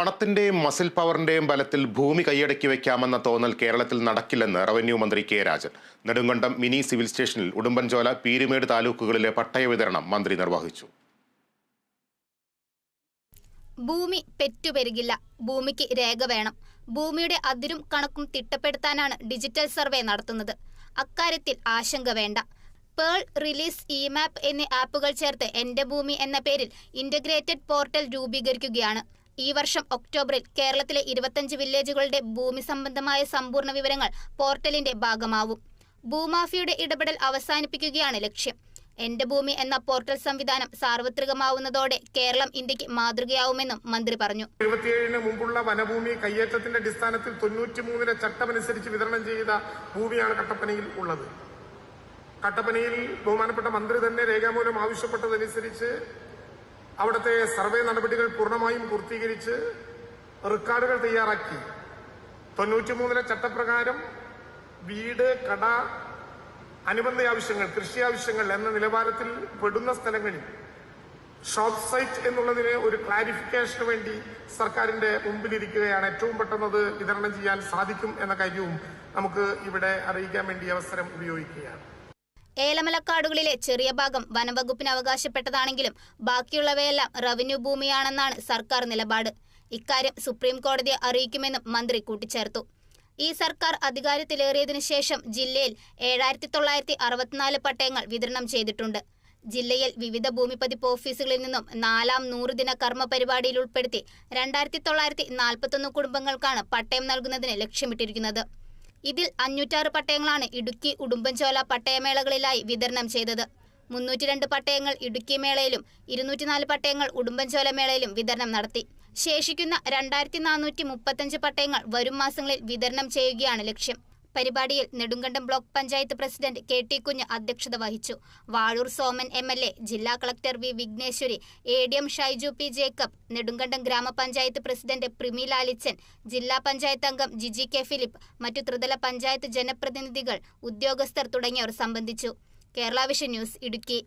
പണത്തിന്റെയും muscle പവറിന്റെയും ബലത്തിൽ ഭൂമി കൈയടക്കി വെക്കാമെന്ന തോന്നൽ കേരളത്തിൽ നടക്കില്ലെന്ന് റവന്യൂ മന്ത്രി K Rajan. Nedumkandam mini civil സ്റ്റേഷനിൽ ഉടുമ്പൻചോല പീരുമേട് താലൂക്കുകളിലെ പട്ടയ വിതരണം മന്ത്രി നിർവഹിച്ചു. ഭൂമി പെറ്റുപെരുകില്ല. ഭൂമിക്ക് രേഖ വേണം. ഭൂമിയുടെ അതിരും കണക്കും തിട്ടപ്പെടുത്താനാണ് ഡിജിറ്റൽ സർവേ നടത്തുന്നത്. അക്കാര്യത്തിൽ ആശങ്ക വേണ്ട. പേൾ റിലീസ് ഇ മാപ്പ് എന്നീ ആപ്പുകൾ ചേർത്ത് എന്റെ ഭൂമി എന്ന പേരിൽ ഇന്റഗ്രേറ്റഡ് പോർട്ടൽ രൂപീകരിക്കുകയാണ്. ഈ വർഷം ഒക്ടോബറിൽ കേരളത്തിലെ ഇരുപത്തഞ്ച് വില്ലേജുകളുടെ ഭൂമി സംബന്ധമായ സമ്പൂർണ വിവരങ്ങൾ പോർട്ടലിന്റെ ഭാഗമാവും. ഭൂമാഫിയുടെ ഇടപെടൽ അവസാനിപ്പിക്കുകയാണ് ലക്ഷ്യം. എന്റെ ഭൂമി എന്ന പോർട്ടൽ സംവിധാനം സാർവത്രികമാവുന്നതോടെ കേരളം ഇന്ത്യയ്ക്ക് മാതൃകയാവുമെന്നും മന്ത്രി പറഞ്ഞു. ഇരുപത്തിയേഴിന് മുമ്പുള്ള വനഭൂമി കയ്യേറ്റത്തിന്റെ അടിസ്ഥാനത്തിൽ തൊണ്ണൂറ്റിമൂന്നിലെ ചട്ടമനുസരിച്ച് വിതരണം ചെയ്ത ഭൂമിയാണ് കട്ടപ്പനയിൽ ഉള്ളത്. കട്ടപ്പനയിൽ ബഹുമാനപ്പെട്ട മന്ത്രി തന്നെ രേഖാമൂലം ആവശ്യപ്പെട്ടതനുസരിച്ച് അവിടുത്തെ സർവേ നടപടികൾ പൂർണമായും പൂർത്തീകരിച്ച് റെക്കോർഡുകൾ തയ്യാറാക്കി. തൊണ്ണൂറ്റിമൂന്നിലെ ചട്ടപ്രകാരം വീട് കട അനുബന്ധ ആവശ്യങ്ങൾ കൃഷി ആവശ്യങ്ങൾ എന്ന നിലവാരത്തിൽ പെടുന്ന സ്ഥലങ്ങളിൽ ഷോപ്പ് സൈറ്റ് എന്നുള്ളതിന് ഒരു ക്ലാരിഫിക്കേഷന് വേണ്ടി സർക്കാരിന്റെ മുമ്പിലിരിക്കുകയാണ്. ഏറ്റവും പെട്ടെന്ന് അത് വിതരണം ചെയ്യാൻ സാധിക്കും എന്ന കാര്യവും നമുക്ക് ഇവിടെ അറിയിക്കാൻ വേണ്ടി അവസരം ഉപയോഗിക്കുകയാണ്. ഏലമലക്കാടുകളിലെ ചെറിയ ഭാഗം വനംവകുപ്പിന് അവകാശപ്പെട്ടതാണെങ്കിലും ബാക്കിയുള്ളവയെല്ലാം റവന്യൂ ഭൂമിയാണെന്നാണ് സർക്കാർ നിലപാട്. ഇക്കാര്യം സുപ്രീം കോടതിയെ അറിയിക്കുമെന്നും മന്ത്രി കൂട്ടിച്ചേർത്തു. ഈ സർക്കാർ അധികാരത്തിലേറിയതിനു ശേഷം ജില്ലയിൽ ഏഴായിരത്തി തൊള്ളായിരത്തി അറുപത്തിനാല് പട്ടയങ്ങൾ വിതരണം ചെയ്തിട്ടുണ്ട്. ജില്ലയിൽ വിവിധ ഭൂമിപതിപ്പ് ഓഫീസുകളിൽ നിന്നും നാലാം നൂറുദിന കർമ്മ പരിപാടിയിൽ ഉൾപ്പെടുത്തി രണ്ടായിരത്തി തൊള്ളായിരത്തി നാൽപ്പത്തൊന്ന് കുടുംബങ്ങൾക്കാണ് പട്ടയം നൽകുന്നതിന് ലക്ഷ്യമിട്ടിരിക്കുന്നത്. ഇതിൽ അഞ്ഞൂറ്റാറ് പട്ടയങ്ങളാണ് ഇടുക്കി ഉടുമ്പൻചോല പട്ടയമേളകളിലായി വിതരണം ചെയ്തത്. മുന്നൂറ്റി രണ്ട് പട്ടയങ്ങൾ ഇടുക്കി മേളയിലും ഇരുന്നൂറ്റിനാല് പട്ടയങ്ങൾ ഉടുമ്പൻചോല മേളയിലും വിതരണം നടത്തി. ശേഷിക്കുന്ന രണ്ടായിരത്തി നാനൂറ്റി മുപ്പത്തഞ്ച് പട്ടയങ്ങൾ വരും മാസങ്ങളിൽ വിതരണം ചെയ്യുകയാണ് ലക്ഷ്യം. പരിപാടിയിൽ Nedumkandam block panchayat president K T Kunju അധ്യക്ഷത വഹിച്ചു. Vazhoor Soman M L A ജില്ലാ collector V Vigneshwari A D M Shaiju P Jacob Nedumkandam ഗ്രാമപഞ്ചായത്ത് പ്രസിഡന്റ് പ്രിമി ലാലിച്ചൻ ജില്ലാ പഞ്ചായത്ത് അംഗം ജിജി കെ ഫിലിപ്പ് മറ്റു ത്രിതല പഞ്ചായത്ത് ജനപ്രതിനിധികൾ ഉദ്യോഗസ്ഥർ തുടങ്ങിയവർ സംബന്ധിച്ചു. Kerala vision news Idukki.